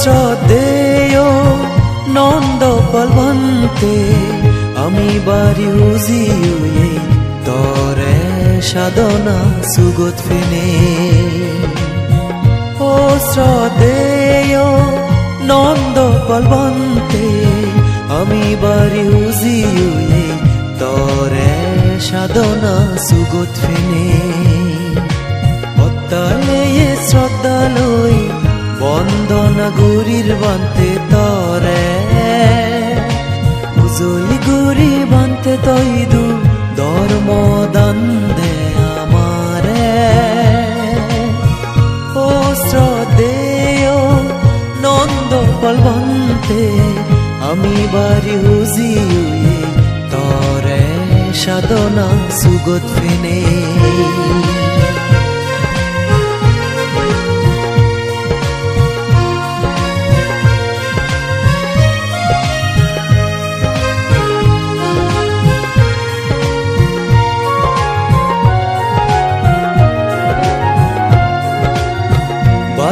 শ্রদ্ধেয় নন্দ বলবন্তে, আমি বাড়ি উজিয়ে তরে সাধনা সুগত ফেনে। ও শ্রদ্ধেয় নন্দ বলবন্তে, আমি বাড়ি উজিয়ে তরে সাধনা সুগত ফেনে। অত্যালে শ্রদ্ধা গুরির বান্তে তরে। উজলি গুরি বান্তে তৈদু ধর্ম দান দে আমারে। ও শ্রদ্ধেয় নন্দ বলবন্তে আমি বাড়ি হুজিয়ে তরে সাধনা সুগত ফেনে।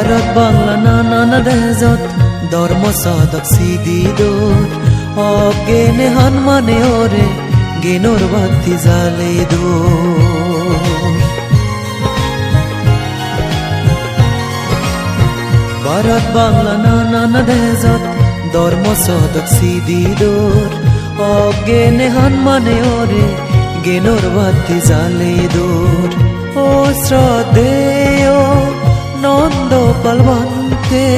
ভারত বাংলা নানা দেশত ধর্ম সাধক সিদি দোর অজ্ঞানে হনুমানে ওরে গেনোর বাতি জালে দোর ভারত বাংলা নানা দেশত ধর্ম সাধক সিদি দোর অজ্ঞানে হনুমানে ওরে গেনোর বাতি জালে দোর ও শ্রদ্ধেয় নন্দ পলবন্তে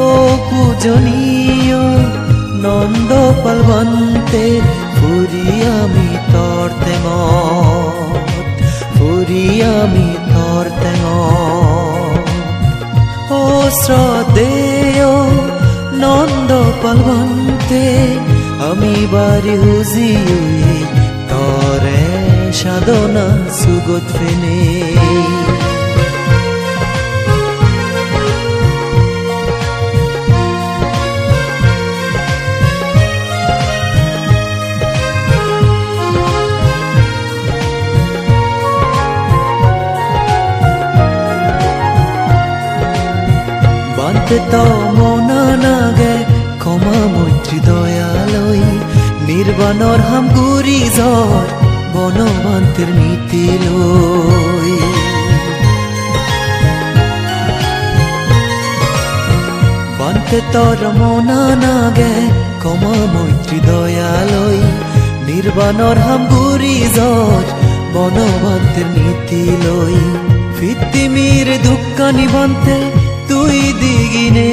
ও পূজনীয় নন্দ পলবন্তে ফুরি আমি তর তেঙত ফুরি আমি তর তেঙত ও শ্রদ্ধেয় নন্দ পলবন্তে আমি বাড়ি হুজিয়ে তরে সাধনা সুগত ফেনে বান্তে তো মনা নাগে ক্ষমা, মৈত্রী, দয়ালয়, নির্বাণর হাম গুরি জ্বর, বনবান্তের নীতি লই বান্তে তোর মনা নাগে ক্ষমা, মৈত্রী, দয়ালয়, নির্বাণর হাম গুরি জ্বর, বনবান্তের নীতি লই ফিতিমির দুঃখানি বান্তে তুই দিগিনে।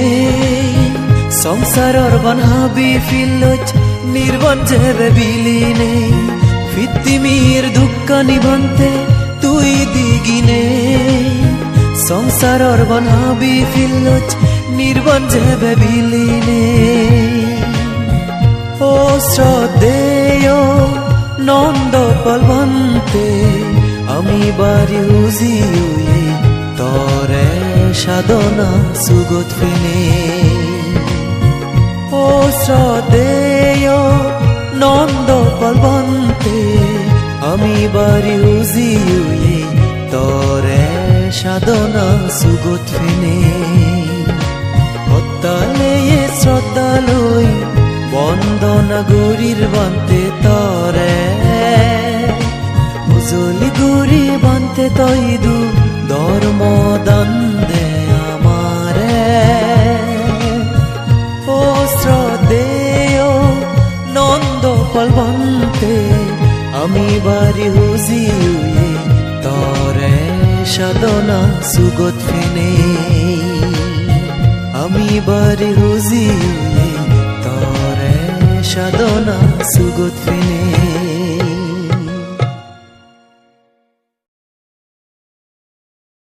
সংসারর বনহাবি ফিল্লচ নির্বন যেবে বিলিনে ফিতিমির দুঃখানি নিবন্তে তুই দিগিনে। সংসারর বনহাবি ফিল্লচ নির্বন যেবে বিলিনে ও শ্রদ্ধেয় নন্দ পলবন্তে, আমি বাড়ি হুজিয়ে তরে। সাধনা সুগত ফেনে ও শ্রদ্ধেয় নন্দ পলবন্তে আমি বাড়ি হুজিয়ে তরে সাধনা সুগত ফেনে হত্যালে শ্রদ্ধালয় বন্দনা গুরির বান্তে তরে উজলি গুরি বান্তে তৈদু বাড়ি হুজিয়ে তরে সাধনা সুগত ফেনে। আমি বাড়ি হুজিয়ে তরে সাধনা সুগত ফেনে।